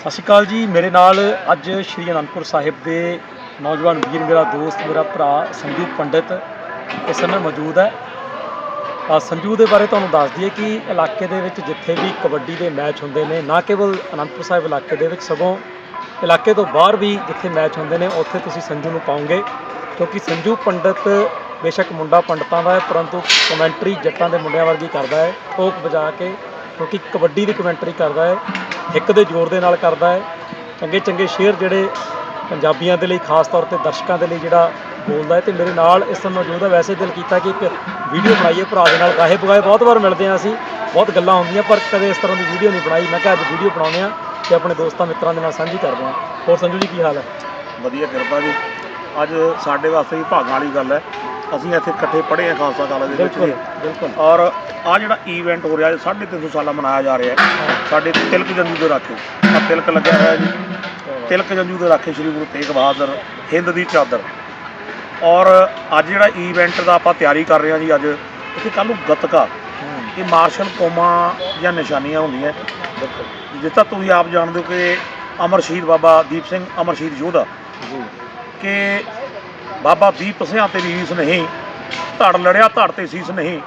ਸਤਿ ਸ਼੍ਰੀ ਅਕਾਲ ਜੀ। ਮੇਰੇ ਨਾਲ ਅੱਜ ਸ਼੍ਰੀ ਅਨੰਦਪੁਰ ਸਾਹਿਬ ਦੇ ਨੌਜਵਾਨ ਵੀਰ ਮੇਰਾ ਦੋਸਤ ਮੇਰਾ ਭਰਾ ਸੰਜੂ ਪੰਡਿਤ ਇਸ ਸਮੇਂ ਮੌਜੂਦ ਹੈ। ਅ, ਸੰਜੂ ਦੇ ਬਾਰੇ ਤੁਹਾਨੂੰ ਦੱਸ ਦਈਏ ਕਿ ਇਲਾਕੇ ਦੇ ਵਿੱਚ ਜਿੱਥੇ ਵੀ ਕਬੱਡੀ ਦੇ ਮੈਚ ਹੁੰਦੇ ਨੇ ਨਾ ਕੇਵਲ ਅਨੰਦਪੁਰ ਸਾਹਿਬ ਇਲਾਕੇ ਦੇ ਵਿੱਚ ਸਗੋਂ ਇਲਾਕੇ ਤੋਂ ਬਾਹਰ ਵੀ ਜਿੱਥੇ ਮੈਚ ਹੁੰਦੇ ਨੇ ਉੱਥੇ ਤੁਸੀਂ ਸੰਜੂ ਨੂੰ ਪਾਉਂਗੇ ਕਿਉਂਕਿ ਸੰਜੂ ਪੰਡਿਤ ਬੇਸ਼ੱਕ ਮੁੰਡਾ ਪੰਡਤਾਂ ਦਾ ਹੈ ਪਰੰਤੂ ਕਮੈਂਟਰੀ ਜੱਟਾਂ ਦੇ ਮੁੰਡਿਆਂ ਵਰਗੀ ਕਰਦਾ ਹੈ ਠੋਕ ਵਜਾ ਕੇ ਕਿਉਂਕਿ ਕਬੱਡੀ ਦੀ ਕਮੈਂਟਰੀ ਕਰਦਾ ਹੈ। ਹਿੱਕ ਦੇ ਜ਼ੋਰ ਦੇ ਨਾਲ ਕਰਦਾ ਹੈ। ਚੰਗੇ ਚੰਗੇ ਸ਼ੇਅਰ ਜਿਹੜੇ ਪੰਜਾਬੀਆਂ ਦੇ ਲਈ, ਖਾਸ ਤੌਰ ਤੇ ਦਰਸ਼ਕਾਂ ਦੇ ਲਈ ਜਿਹੜਾ ਬੋਲਦਾ ਹੈ। ਤੇ ਮੇਰੇ ਨਾਲ ਇਸ ਸਮੇਂ ਮੌਜੂਦ ਹੈ। ਵੈਸੇ ਦਿਲ ਕੀਤਾ ਕਿ ਇੱਕ ਵੀਡੀਓ ਬਣਾਈਏ ਭਰਾ ਦੇ ਨਾਲ। ਗਾਹੇ ਬਗਾਏ ਬਹੁਤ ਵਾਰ ਮਿਲਦੇ ਹਾਂ ਅਸੀਂ। ਬਹੁਤ ਗੱਲਾਂ ਹੁੰਦੀਆਂ, ਪਰ ਕਦੇ ਇਸ ਤਰ੍ਹਾਂ ਦੀ ਵੀਡੀਓ ਨਹੀਂ ਬਣਾਈ। ਮੈਂ ਕਿਹਾ ਅੱਜ ਵੀਡੀਓ ਬਣਾਉਂਦੇ ਆ ਤੇ ਆਪਣੇ ਦੋਸਤਾਂ, ਮਿੱਤਰਾਂ ਦੇ ਨਾਲ ਸਾਂਝੀ ਕਰਦੇ ਹਾਂ। ਹੋਰ ਸੰਜੂ ਜੀ, ਕੀ ਹਾਲ ਹੈ? ਵਧੀਆ ਕਿਰਪਾ ਜੀ। ਅੱਜ ਸਾਡੇ ਵਾਸਤੇ ਵੀ ਭਾਗਾਂ ਵਾਲੀ ਗੱਲ ਹੈ। ਅਸੀਂ ਇੱਥੇ ਇਕੱਠੇ ਪੜ੍ਹੇ ਆ ਖਾਲਸਾ ਕਾਲਜ ਦੇ ਵਿੱਚ ਬਿਲਕੁਲ ਔਰ ਆ ਜਿਹੜਾ ਈਵੈਂਟ ਹੋ ਰਿਹਾ 350 ਸਾਲਾ ਮਨਾਇਆ ਜਾ ਰਿਹਾ ਹੈ। ਸਾਡੇ ਤਿਲਕ ਜੰਜੂ ਦੇ ਰਾਖੇ। ਆ ਤਿਲਕ ਲੱਗਿਆ ਹੋਇਆ ਜੀ। ਤਿਲਕ ਜੰਜੂ ਦੇ ਰਾਖੇ ਸ੍ਰੀ ਗੁਰੂ ਤੇਗ ਬਹਾਦਰ ਹਿੰਦ ਦੀ ਚਾਦਰ। ਔਰ ਅੱਜ ਜਿਹੜਾ ਈਵੈਂਟ ਦਾ ਆਪਾਂ ਤਿਆਰੀ ਕਰ ਰਹੇ ਹਾਂ ਜੀ ਅੱਜ ਇੱਥੇ ਕੱਲ੍ਹ ਨੂੰ ਗੱਤਕਾ। ਇਹ ਮਾਰਸ਼ਲ ਕੌਮਾਂ ਜਾਂ ਨਿਸ਼ਾਨੀਆਂ ਹੁੰਦੀਆਂ। ਜਿਸ ਤਰ੍ਹਾਂ ਤੁਸੀਂ ਆਪ ਜਾਣਦੇ ਹੋ ਕਿ ਅਮਰ ਸ਼ਹੀਦ ਬਾਬਾ ਦੀਪ ਸਿੰਘ ਅਮਰ ਸ਼ਹੀਦ ਯੋਧਾ ਜੀ। ਕਿ ਬਾਬਾ ਵੀ ਪਸਿਆਂ ਤੇ ਵੀਸ ਨਹੀਂ, ਧੜ ਲੜਿਆ, ਧੜ ਤੇ ਸੀਸ ਨਹੀਂ,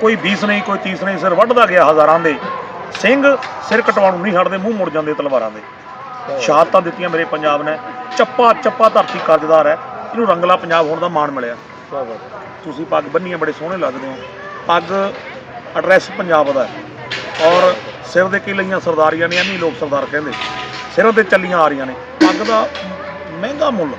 ਕੋਈ ਵੀਸ ਨਹੀਂ, ਕੋਈ ਤੀਸ ਨਹੀਂ, ਸਿਰ ਵੱਢਦਾ ਗਿਆ ਹਜ਼ਾਰਾਂ ਦੇ। ਸਿੰਘ ਸਿਰ ਕਟਵਾਉਣ ਨੂੰ ਨਹੀਂ ਹਟਦੇ, ਮੂੰਹ ਮੁੜ ਜਾਂਦੇ ਤਲਵਾਰਾਂ ਦੇ। ਸ਼ਹਾਦਤਾਂ ਦਿੱਤੀਆਂ ਮੇਰੇ ਪੰਜਾਬ ਨੇ। ਚੱਪਾ ਚੱਪਾ ਧਰਤੀ ਕਰਜ਼ਦਾਰ ਹੈ। ਇਹਨੂੰ ਰੰਗਲਾ ਪੰਜਾਬ ਹੋਣ ਦਾ ਮਾਣ ਮਿਲਿਆ। ਤੁਸੀਂ ਪੱਗ ਬੰਨੀਆਂ, ਬੜੇ ਸੋਹਣੇ ਲੱਗਦੇ ਹੋ। ਪੱਗ ਐਡਰੈਸ ਪੰਜਾਬ ਦਾ ਔਰ ਸਿਰ ਦੇ ਕੀ ਲਈਆਂ ਸਰਦਾਰੀਆਂ ਨੇ ਐਵੇਂ ਲੋਕ ਸਰਦਾਰ ਕਹਿੰਦੇ। ਸਿਰਾਂ ਤੇ ਚੱਲੀਆਂ ਆ ਰਹੀਆਂ ਨੇ। ਪੱਗ ਦਾ ਮਹਿੰਗਾ ਮੁੱਲ।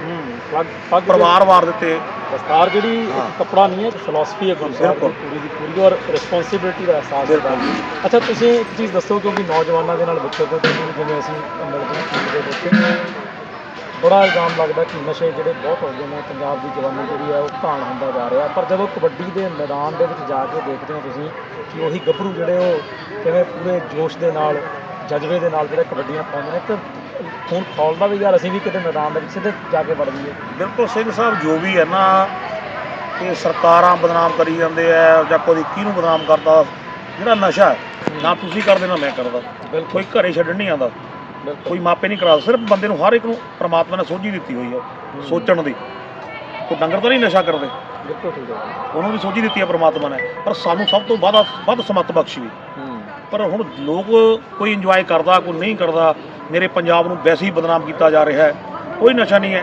ਹੂੰ ਪੱਗ ਪੱਗ ਪਰਿਵਾਰ-ਵਾਰ ਦਿੱਤੇ ਦਸਤਾਰ ਜਿਹੜੀ। ਕੱਪੜਾ ਨਹੀਂ ਹੈ ਫਿਲਾਸਫੀ ਹੈ ਗੁਰੂ ਸਾਹਿਬ ਦੀ। ਪੂਰੀ ਦੀ ਪੂਰੀ ਔਰ ਰਿਸਪੌਂਸਿਬਿਲਟੀ ਦਾ ਅਹਿਸਾਸ। ਹੈ ਅੱਛਾ ਤੁਸੀਂ ਇੱਕ ਚੀਜ਼ ਦੱਸੋ ਕਿਉਂਕਿ ਨੌਜਵਾਨਾਂ ਦੇ ਨਾਲ ਹੋ ਤੁਸੀਂ ਜਿਵੇਂ ਅਸੀਂ ਮਿਲਦੇ ਦੇ ਵਿੱਚ ਬੜਾ ਇਲਜ਼ਾਮ ਲੱਗਦਾ ਕਿ ਨਸ਼ੇ ਜਿਹੜੇ ਬਹੁਤ ਹੋ ਗਏ ਨੇ ਪੰਜਾਬ ਦੀ ਜਵਾਨੀ ਜਿਹੜੀ ਹੈ ਉਹ ਘਾਣ ਹੁੰਦਾ ਜਾ ਰਿਹਾ ਪਰ ਜਦੋਂ ਕਬੱਡੀ ਦੇ ਮੈਦਾਨ ਦੇ ਵਿੱਚ ਜਾ ਕੇ ਦੇਖਦੇ ਹੋ ਤੁਸੀਂ ਕਿ ਉਹੀ ਗੱਭਰੂ ਜਿਹੜੇ ਉਹ ਕਿਵੇਂ ਪੂਰੇ ਜੋਸ਼ ਦੇ ਨਾਲ ਜਜ਼ਬੇ ਦੇ ਨਾਲ ਜਿਹੜੇ ਕਬੱਡੀਆਂ ਪਾਉਂਦੇ ਨੇ ਤੇ ਖੂਨ ਖੌਲਦਾ ਵੀ ਯਾਰ ਅਸੀਂ ਵੀ ਕਿਤੇ ਮੈਦਾਨ ਦੇ ਵਿੱਚ ਸਿੱਧੇ ਜਾ ਕੇ ਵੜ ਜਾਈਏ। ਬਿਲਕੁਲ ਸਿੰਘ ਸਾਹਿਬ ਜੋ ਵੀ ਹੈ ਨਾ ਇਹ ਸਰਕਾਰਾਂ ਬਦਨਾਮ ਕਰੀ ਜਾਂਦੇ ਆ ਜਾਂ ਕੋਈ ਕਿਹਨੂੰ ਬਦਨਾਮ ਕਰਦਾ ਜਿਹੜਾ ਨਸ਼ਾ ਨਾ ਤੁਸੀਂ ਕਰਦੇ ਨਾ ਮੈਂ ਕਰਦਾ। ਬਿਲਕੁਲ। ਕੋਈ ਘਰੇ ਛੱਡਣ ਨਹੀਂ ਆਉਂਦਾ। ਕੋਈ ਮਾਪੇ ਨਹੀਂ ਕਰਾ ਸਿਰਫ ਬੰਦੇ ਨੂੰ ਹਰ ਇੱਕ ਨੂੰ ਪ੍ਰਮਾਤਮਾ ਨੇ ਸੋਝੀ ਦਿੱਤੀ ਹੋਈ ਹੈ ਸੋਚਣ ਦੀ। ਕੋਈ ਡੰਗਰ ਤਾਂ ਨਹੀਂ ਨਸ਼ਾ ਕਰਦੇ? ਬਿਲਕੁਲ ਠੀਕ ਹੈ। ਉਹਨੂੰ ਵੀ ਸੋਝੀ ਦਿੱਤੀ ਹੈ ਪ੍ਰਮਾਤਮਾ ਨੇ। ਪਰ ਸਾਨੂੰ ਸਭ ਤੋਂ ਵੱਧ ਵੱਧ ਸਮੱਤ ਬਖਸ਼ੀ ਪਰ ਹੁਣ ਲੋਕ ਕੋਈ ਇੰਜੋਏ ਕਰਦਾ ਕੋਈ ਨਹੀਂ ਕਰਦਾ ਮੇਰੇ ਪੰਜਾਬ ਨੂੰ ਵੈਸੇ ਹੀ ਬਦਨਾਮ ਕੀਤਾ ਜਾ ਰਿਹਾ ਹੈ। ਕੋਈ ਨਸ਼ਾ ਨਹੀਂ ਹੈ।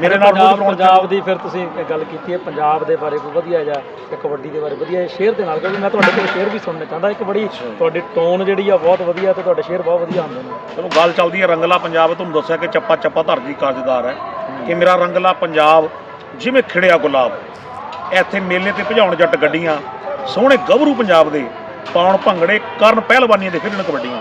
ਮੇਰੇ ਨਾਲ ਰੌਣਕ ਪੰਜਾਬ ਦੀ ਫਿਰ ਤੁਸੀਂ ਗੱਲ ਕੀਤੀ ਹੈ ਪੰਜਾਬ ਦੇ ਬਾਰੇ ਕੋਈ ਵਧੀਆ ਜਾਂ ਕਬੱਡੀ ਦੇ ਬਾਰੇ ਵਧੀਆ ਸ਼ੇਅਰ ਦੇ ਨਾਲ ਕਿਉਂਕਿ ਮੈਂ ਤੁਹਾਡੇ ਕੋਲ ਸ਼ੇਅਰ ਵੀ ਸੁਣਨਾ ਚਾਹੁੰਦਾ ਇੱਕ ਬੜੀ ਤੁਹਾਡੀ ਟੋਨ ਜਿਹੜੀ ਆ ਬਹੁਤ ਵਧੀਆ ਤੇ ਤੁਹਾਡੇ ਸ਼ੇਅਰ ਬਹੁਤ ਵਧੀਆ ਹੁੰਦੇ ਨੇ। ਚਲੋ ਗੱਲ ਚੱਲਦੀ ਹੈ ਰੰਗਲਾ ਪੰਜਾਬ ਤੁਹਾਨੂੰ ਦੱਸਿਆ ਕਿ ਚੱਪਾ ਚੱਪਾ ਧਰਤੀ ਕਰਜ਼ਦਾਰ ਹੈ। ਕਿ ਮੇਰਾ ਰੰਗਲਾ ਪੰਜਾਬ ਜਿਵੇਂ ਖਿੜਿਆ ਗੁਲਾਬ ਇੱਥੇ ਮੇਲੇ ਤੇ ਭਜਾਉਣ ਜੱਟ ਗੱਡੀਆਂ ਸੋਹਣੇ ਗੱਭਰੂ ਪੰਜਾਬ ਦੇ ਪਾਉਣ ਭੰਗੜੇ ਕਰਨ ਪਹਿਲਵਾਨੀਆਂ ਦੇ ਖੇਡਣ ਕਬੱਡੀਆਂ।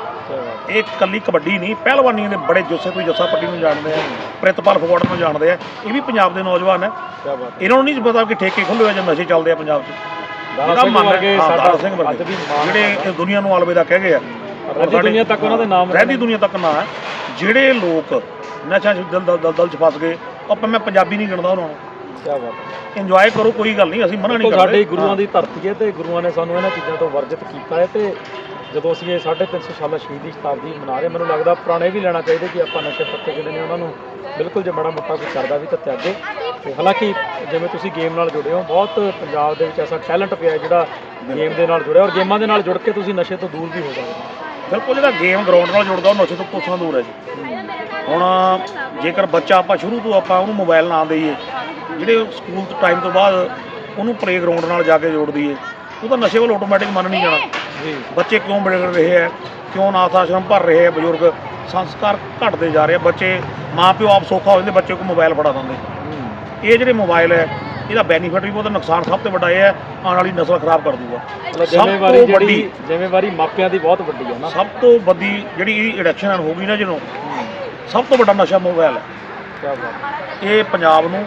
ਇਹ ਕੱਲੀ ਕਬੱਡੀ ਨਹੀਂ ਪਹਿਲਵਾਨੀਆਂ ਦੇ ਬੜੇ ਜੁੱਸੇ ਕੋਈ ਜੱਸਾ ਪੱਟੀ ਨੂੰ ਜਾਣਦੇ ਆ ਪ੍ਰਿਤਪਾਲ ਫਗਵਾੜਾ ਨੂੰ ਜਾਣਦੇ ਆ। ਇਹ ਵੀ ਪੰਜਾਬ ਦੇ ਨੌਜਵਾਨ ਹੈ। ਕੀ ਇਹਨਾਂ ਨੂੰ ਨਹੀਂ ਪਤਾ ਕਿ ਠੇਕੇ ਖੁੱਲੇ ਹੋਏ ਜਾਂ ਨਸ਼ੇ ਚੱਲਦੇ ਆ ਪੰਜਾਬ 'ਚ। ਜਿਹੜਾ ਸਿੰਘ ਮੰਨ- ਦਾਰਾ ਸਾਡਾ ਸਿੰਘ ਵਰਗੇ। ਜਿਹੜੇ ਦੁਨੀਆ ਨੂੰ ਅਲਵਿਦਾ ਕਹਿ ਗਏ ਆ। ਰਹਿੰਦੀ ਦੁਨੀਆ ਤੱਕ ਉਹਨਾਂ ਦੇ ਨਾਮ ਰਹਿੰਦੀ ਦੁਨੀਆ ਤੱਕ ਨਾ ਹੈ ਜਿਹੜੇ ਲੋਕ ਨਸ਼ਾ ਚ ਦਲ ਦਲ ਦਲ ਚ ਫਸ ਗਏ ਆਪਾਂ ਮੈਂ ਪੰਜਾਬੀ ਨਹੀਂ ਗਿਣਦਾ ਉਹਨਾਂ ਨੂੰ। ਕੀ ਬਾਤ ਹੈ। ਇੰਜੋਏ ਕਰੋ ਕੋਈ ਗੱਲ ਨਹੀਂ ਅਸੀਂ ਮਨਾ ਨਹੀਂ ਕਰਦੇ ਸਾਡੇ ਗੁਰੂਆਂ ਦੀ ਧਰਤੀ ਹੈ ਤੇ ਗੁਰੂਆਂ ਨੇ ਸਾਨੂੰ ਇਹਨਾਂ ਚੀਜ਼ਾਂ ਤੋਂ ਵਰਜਿਤ ਕੀਤਾ ਹੈ ਤੇ ਜਦੋਂ ਅਸੀਂ ਇਹ 350 ਸਾਲਾ ਸ਼ਹੀਦੀ ਸ਼ਤਾਬਦੀ ਮਨਾ ਰਹੇ ਮੈਨੂੰ ਲੱਗਦਾ ਪੁਰਾਣੇ ਵੀ ਲੈਣਾ ਚਾਹੀਦੇ ਕਿ ਆਪਾਂ ਨਸ਼ੇ ਪੱਤੇ ਜਿਹੜੇ ਨੇ ਉਹਨਾਂ ਨੂੰ ਬਿਲਕੁਲ ਜੇ ਮਾੜਾ ਮੋਟਾ ਕੋਈ ਕਰਦਾ ਵੀ ਤਾਂ ਤਿਆਗੇ। ਤੇ ਹਾਲਾਂਕਿ ਜਿਵੇਂ ਤੁਸੀਂ ਗੇਮ ਨਾਲ ਜੁੜੇ ਹੋ ਬਹੁਤ ਪੰਜਾਬ ਦੇ ਵਿੱਚ ਐਸਾ ਟੈਲੈਂਟ ਪਿਆ ਹੈ ਜਿਹੜਾ ਗੇਮ ਦੇ ਨਾਲ ਜੁੜਿਆ ਔਰ ਗੇਮਾਂ ਦੇ ਨਾਲ ਜੁੜ ਕੇ ਤੁਸੀਂ ਨਸ਼ੇ ਤੋਂ ਦੂਰ ਵੀ ਹੋ ਜਾਓਗੇ ਬਿਲਕੁਲ ਜਿਹੜਾ ਗੇਮ ਗਰਾਊਂਡ ਨਾਲ ਜੁੜਦਾ ਉਹ ਨਸ਼ੇ ਤੋਂ ਕੋਸਾਂ ਦੂਰ ਹੈ ਜੀ। ਹੁਣ ਜੇਕਰ ਬੱਚਾ ਆਪਾਂ ਸ਼ੁਰੂ ਤੋਂ ਆਪਾਂ ਉਹਨੂੰ ਮੋਬਾਈਲ ਨਾ ਦੇਈਏ ਜਿਹੜੇ ਸਕੂਲ ਟਾਈਮ ਤੋਂ ਬਾਅਦ ਉਹਨੂੰ ਪਲੇ ਗਰਾਊਂਡ ਨਾਲ ਜਾ ਕੇ ਜੋੜ ਦਈਏ ਉਹ ਤਾਂ ਨਸ਼ੇ ਵੱਲ ਆਟੋਮੈਟਿਕ ਮੰਨ ਨਹੀਂ ਜਾਣਾ। ਬੱਚੇ ਕਿਉਂ ਵਿਗੜ ਰਹੇ ਹੈ ਕਿਉਂ ਅਨਾਥ ਆਸ਼ਰਮ ਭਰ ਰਹੇ ਹੈ ਬਜ਼ੁਰਗ? ਸੰਸਕਾਰ ਘਟਦੇ ਜਾ ਰਹੇ ਆ। ਬੱਚੇ ਮਾਂ ਪਿਓ ਆਪ ਸੌਖਾ ਹੋ ਜਾਂਦੇ ਬੱਚੇ ਕੋਲ ਮੋਬਾਈਲ ਫੜਾ ਦਿੰਦੇ। ਇਹ ਜਿਹੜੇ ਮੋਬਾਈਲ ਹੈ ਇਹਦਾ ਬੈਨੀਫਿਟ ਵੀ ਬਹੁਤ ਨੁਕਸਾਨ ਸਭ ਤੋਂ ਵੱਡਾ ਇਹ ਹੈ ਆਉਣ ਵਾਲੀ ਨਸਲ ਖਰਾਬ ਕਰ ਦੂਗਾ। ਜ਼ਿੰਮੇਵਾਰੀ ਜਿਹੜੀ ਜ਼ਿੰਮੇਵਾਰੀ ਮਾਪਿਆਂ ਦੀ ਬਹੁਤ ਵੱਡੀ ਹੈ ਨਾ। ਸਭ ਤੋਂ ਵੱਡੀ ਜਿਹੜੀ ਇਹਦੀ ਐਡਿਕਸ਼ਨ ਹੋ ਗਈ ਨਾ ਜਦੋਂ ਸਭ ਤੋਂ ਵੱਡਾ ਨਸ਼ਾ ਮੋਬਾਈਲ ਹੈ ਕੀ ਇਹ ਪੰਜਾਬ ਨੂੰ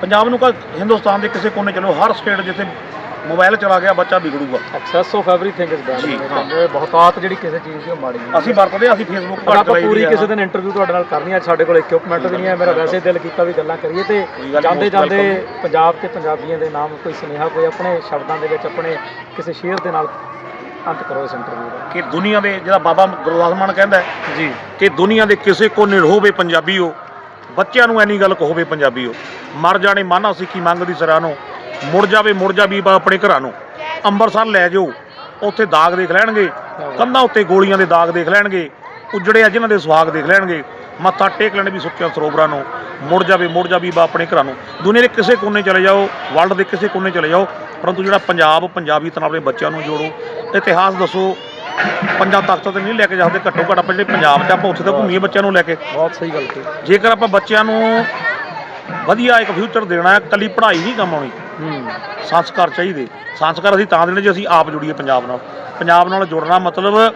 ਪੰਜਾਬ ਨੂੰ ਕਾ ਹਿੰਦੁਸਤਾਨ ਦੇ ਕਿਸੇ ਕੋਨੇ ਚਲੋ ਹਰ ਸਟੇਟ ਜਿੱਥੇ ਮੋਬਾਈਲ ਚਲਾ ਗਿਆ ਬੱਚਾ ਵਿਗੜੂਗਾ excess of everything is bad. ਬਹੁਤਾਤ ਜਿਹੜੀ ਕਿਸੇ ਚੀਜ਼ ਦੀ ਉਹ ਮਾੜੀ ਹੈ ਅਸੀਂ ਵਰਤਦੇ ਅਸੀਂ ਫੇਸਬੁੱਕ ਪਰ ਆਪਾਂ ਪੂਰੀ। ਕਿਸੇ ਦਿਨ ਇੰਟਰਵਿਊ ਤੁਹਾਡੇ ਨਾਲ ਕਰਨੀ ਹੈ ਸਾਡੇ ਕੋਲ ਇਕਵਿਪਮੈਂਟ ਵੀ ਨਹੀਂ ਹੈ ਮੇਰਾ ਵੈਸੇ ਦਿਲ ਕੀਤਾ ਵੀ ਗੱਲਾਂ ਕਰੀਏ ਤੇ ਜਾਂਦੇ ਜਾਂਦੇ। ਪੰਜਾਬ ਤੇ ਪੰਜਾਬੀਆਂ ਦੇ ਨਾਮ ਕੋਈ ਸੁਨੇਹਾ ਕੋਈ ਆਪਣੇ ਸ਼ਬਦਾਂ ਦੇ ਵਿੱਚ ਆਪਣੇ ਕਿਸੇ ਸ਼ੇਅਰ ਦੇ ਨਾਲ ਅੰਤ ਕਰੋ ਇਸ ਇੰਟਰਵਿਊ ਦਾ ਕਿ ਦੁਨੀਆ ਦੇ ਜਿਹੜਾ ਬਾਬਾ ਗੁਰਦਾਸ ਮਾਨ ਕਹਿੰਦਾ ਜੀ ਕਿ ਦੁਨੀਆ ਦੇ ਕਿਸੇ ਕੋਨੇ ਹੋਵੇ ਪੰਜਾਬੀਓ ਬੱਚਿਆਂ ਨੂੰ ਐਨੀ ਗੱਲ ਕਹੋਵੇ ਪੰਜਾਬੀਓ, ਮਰ ਜਾਣੇ ਮਾਨਾ ਸਿੱਖੀ ਮੰਗਦੀ ਸਰਾਂ ਨੂੰ, ਮੁੜ ਜਾਵੇ, ਮੁੜ ਜਾ ਬੀਬਾ ਆਪਣੇ ਘਰਾਂ ਨੂੰ। ਅੰਮ੍ਰਿਤਸਰ ਲੈ ਜਾਓ, ਉੱਥੇ ਦਾਗ ਦੇਖ ਲੈਣਗੇ, ਕੰਧਾਂ ਉੱਤੇ ਗੋਲੀਆਂ ਦੇ ਦਾਗ ਦੇਖ ਲੈਣਗੇ, ਉਜੜੇ ਜਿਨ੍ਹਾਂ ਦੇ ਸੁਹਾਗ ਦੇਖ ਲੈਣਗੇ, ਮੱਥਾ ਟੇਕ ਲੈਣ ਵੀ ਸੁੱਕਿਆ ਸਰੋਵਰਾਂ ਨੂੰ, ਮੁੜ ਜਾਵੇ, ਮੁੜ ਜਾ ਬੀਬਾ ਆਪਣੇ ਘਰਾਂ ਨੂੰ। ਦੁਨੀਆ ਦੇ ਕਿਸੇ ਕੋਨੇ ਚਲੇ ਜਾਓ ਵਰਲਡ ਦੇ ਕਿਸੇ ਕੋਨੇ ਚਲੇ ਜਾਓ, ਪਰੰਤੂ ਜਿਹੜਾ ਪੰਜਾਬ, ਪੰਜਾਬੀ ਤਾਂ ਆਪਣੇ ਬੱਚਿਆਂ ਨੂੰ ਜੋੜੋ, ਇਤਿਹਾਸ ਦੱਸੋ ਪੰਜਾਂ ਤਖਤਾਂ ਤੇ ਨਹੀਂ ਲੈ ਕੇ ਜਾਂਦੇ ਘੱਟੋ ਘੱਟ ਆਪਾਂ ਜਿਹੜੇ ਪੰਜਾਬ 'ਚ ਆਪਾਂ ਉੱਥੇ ਤਾਂ ਘੁੰਮੀਏ ਬੱਚਿਆਂ ਨੂੰ ਲੈ ਕੇ। ਬਹੁਤ ਸਹੀ ਗੱਲ ਕਹੀ। ਜੇਕਰ ਆਪਾਂ ਬੱਚਿਆਂ ਨੂੰ ਵਧੀਆ ਇੱਕ ਫਿਊਚਰ ਦੇਣਾ ਹੈ ਕੱਲੀ ਪੜ੍ਹਾਈ ਨਹੀਂ ਕੰਮ ਆਉਣੀ ਹੂੰ। ਸੰਸਕਾਰ ਚਾਹੀਦੇ। ਸੰਸਕਾਰ ਅਸੀਂ ਤਾਂ ਦੇਣੇ ਜੇ ਅਸੀਂ ਆਪ ਜੁੜੀਏ ਪੰਜਾਬ ਨਾਲ। ਪੰਜਾਬ ਨਾਲ ਜੁੜਨਾ ਮਤਲਬ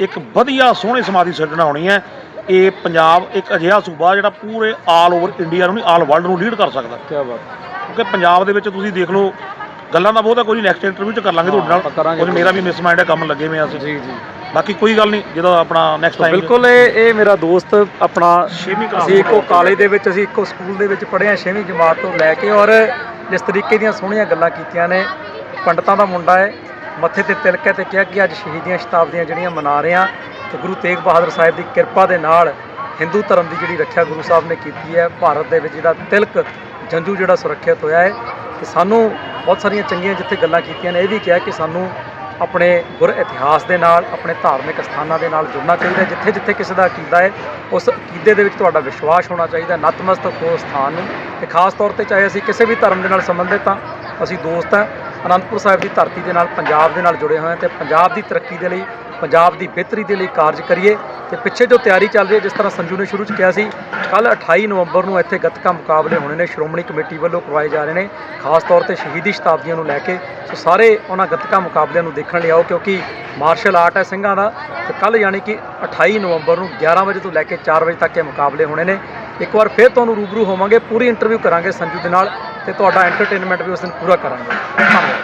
ਇੱਕ ਵਧੀਆ ਸੋਹਣੇ ਸਮਾਜ ਦੀ ਸਿਰਜਣਾ ਹੋਣੀ ਹੈ। ਇਹ ਪੰਜਾਬ ਇੱਕ ਅਜਿਹਾ ਸੂਬਾ ਜਿਹੜਾ ਪੂਰੇ ਆਲ ਓਵਰ ਇੰਡੀਆ ਨੂੰ ਨਹੀਂ ਆਲ ਵਰਲਡ ਨੂੰ ਲੀਡ ਕਰ ਸਕਦਾ। ਕੀ ਬਾਤ। ਕਿਉਂਕਿ ਪੰਜਾਬ ਦੇ ਵਿੱਚ ਤੁਸੀਂ ਦੇਖ ਲਓ ਗੱਲਾਂ ਦਾ ਬਹੁਤਾ ਕੋਈ ਨੈਕਸਟ ਇੰਟਰਵਿਊ ਚ ਕਰ ਲਾਂਗੇ ਤੁਹਾਡੇ ਨਾਲ। ਕੁਝ ਮੇਰਾ ਵੀ ਮਿਸ ਮਾਈਂਡ ਹੈ ਕੰਮ ਲੱਗੇ ਆ ਅਸੀਂ। ਜੀ ਜੀ। ਬਾਕੀ ਕੋਈ ਗੱਲ ਨਹੀਂ ਜਦੋਂ ਆਪਣਾ ਨੈਕਸਟ ਟਾਈਮ ਬਿਲਕੁਲ ਇਹ ਇਹ ਮੇਰਾ ਦੋਸਤ ਆਪਣਾ ਛੇਵੀਂ ਕਲਾਸ ਅਸੀਂ ਇੱਕੋ ਕਾਲਜ ਦੇ ਵਿੱਚ ਅਸੀਂ ਇੱਕੋ ਸਕੂਲ ਦੇ ਵਿੱਚ ਪੜ੍ਹੇ ਹਾਂ 6ਵੀਂ ਜਮਾਤ ਤੋਂ ਲੈ ਕੇ ਔਰ ਜਿਸ ਤਰੀਕੇ ਦੀਆਂ ਸੋਹਣੀਆਂ ਗੱਲਾਂ ਕੀਤੀਆਂ ਨੇ ਪੰਡਤਾਂ ਦਾ ਮੁੰਡਾ ਹੈ ਮੱਥੇ ਤੇ ਤਿਲਕ ਹੈ ਤੇ ਕਿਹਾ ਕਿ ਅੱਜ ਸ਼ਹੀਦੀਆਂ ਸ਼ਤਾਬਦੀਆਂ ਜਿਹੜੀਆਂ ਮਨਾ ਰਹੇ ਹਾਂ ਤੇ ਗੁਰੂ ਤੇਗ ਬਹਾਦਰ ਸਾਹਿਬ ਦੀ ਕਿਰਪਾ ਦੇ ਨਾਲ ਹਿੰਦੂ ਧਰਮ ਦੀ ਜਿਹੜੀ ਰੱਖਿਆ ਗੁਰੂ ਸਾਹਿਬ ਨੇ ਕੀਤੀ ਹੈ ਭਾਰਤ ਦੇ ਵਿੱਚ ਜਿਹੜਾ ਤਿਲਕ ਜੰਜੂ ਜਿਹੜਾ ਸੁਰੱਖਿਅਤ ਹੋਇਆ ਹੈ ਤੇ ਸਾਨੂੰ ਬਹੁਤ ਸਾਰੀਆਂ ਚੰਗੀਆਂ ਜਿੱਥੇ ਗੱਲਾਂ ਕੀਤੀਆਂ ਨੇ, ਇਹ ਵੀ ਕਿਹਾ ਕਿ ਸਾਨੂੰ ਆਪਣੇ ਗੁਰ ਇਤਿਹਾਸ ਦੇ ਨਾਲ, ਆਪਣੇ ਧਾਰਮਿਕ ਸਥਾਨਾਂ ਦੇ ਨਾਲ ਜੁੜਨਾ ਚਾਹੀਦਾ ਜਿੱਥੇ ਜਿੱਥੇ ਕਿਸੇ ਦਾ ਅਕੀਦਾ ਹੈ, ਉਸ ਅਕੀਦੇ ਦੇ ਵਿੱਚ ਤੁਹਾਡਾ ਵਿਸ਼ਵਾਸ ਹੋਣਾ ਚਾਹੀਦਾ ਨਤਮਸਤਕ ਹੋ ਸਥਾਨ ਨੂੰ ਤੇ ਖਾਸ ਤੌਰ ਤੇ ਚਾਹੇ ਅਸੀਂ ਕਿਸੇ ਵੀ ਧਰਮ ਦੇ ਨਾਲ ਸੰਬੰਧਿਤ ਹਾਂ, ਅਸੀਂ ਦੋਸਤ ਹਾਂ। ਅਨੰਦਪੁਰ ਸਾਹਿਬ ਦੀ ਧਰਤੀ ਦੇ ਨਾਲ, ਪੰਜਾਬ ਦੇ ਨਾਲ ਜੁੜੇ ਹੋਏ ਹਾਂ ਤੇ ਪੰਜਾਬ ਦੀ ਤਰੱਕੀ ਦੇ ਲਈ ਪੰਜਾਬ ਦੀ ਬਿਹਤਰੀ ਦੇ ਲਈ ਕਾਰਜ ਕਰੀਏ ਤੇ ਪਿੱਛੇ ਜੋ ਤਿਆਰੀ ਚੱਲ ਰਹੀ ਹੈ, ਜਿਸ ਤਰ੍ਹਾਂ ਸੰਜੂ ਨੇ ਸ਼ੁਰੂ ਚ ਕਿਹਾ ਸੀ ਕੱਲ 28 ਨਵੰਬਰ ਨੂੰ ਇੱਥੇ ਗੱਤਕਾ ਮੁਕਾਬਲੇ ਹੋਣੇ ਨੇ, ਸ਼੍ਰੋਮਣੀ ਕਮੇਟੀ ਵੱਲੋਂ ਕਰਵਾਏ ਜਾ ਰਹੇ ਨੇ, ਖਾਸ ਤੌਰ ਤੇ ਸ਼ਹੀਦੀ ਸ਼ਤਾਬਦੀਆਂ ਨੂੰ ਲੈ ਕੇ। ਸੋ ਸਾਰੇ ਉਹਨਾਂ ਗੱਤਕਾ ਮੁਕਾਬਲਿਆਂ ਨੂੰ ਦੇਖਣ ਲਈ ਆਓ, ਕਿਉਂਕਿ ਮਾਰਸ਼ਲ ਆਰਟ ਹੈ ਸਿੰਘਾਂ ਦਾ। ਤੇ ਕੱਲ ਯਾਨੀ ਕਿ 28 ਨਵੰਬਰ ਨੂੰ 11 ਵਜੇ ਤੋਂ ਲੈ ਕੇ 4 ਵਜੇ ਤੱਕ ਇਹ ਮੁਕਾਬਲੇ ਹੋਣੇ ਨੇ। ਇੱਕ ਵਾਰ ਫਿਰ ਤੁਹਾਨੂੰ ਰੂਬਰੂ ਹੋਵਾਂਗੇ, ਪੂਰੀ ਇੰਟਰਵਿਊ ਕਰਾਂਗੇ ਸੰਜੂ ਦੇ ਨਾਲ ਤੇ ਤੁਹਾਡਾ ਐਂਟਰਟੇਨਮੈਂਟ ਵੀ ਉਸ ਦਿਨ ਪੂਰਾ ਕਰਾਂਗੇ। ਧੰਨਵਾਦ।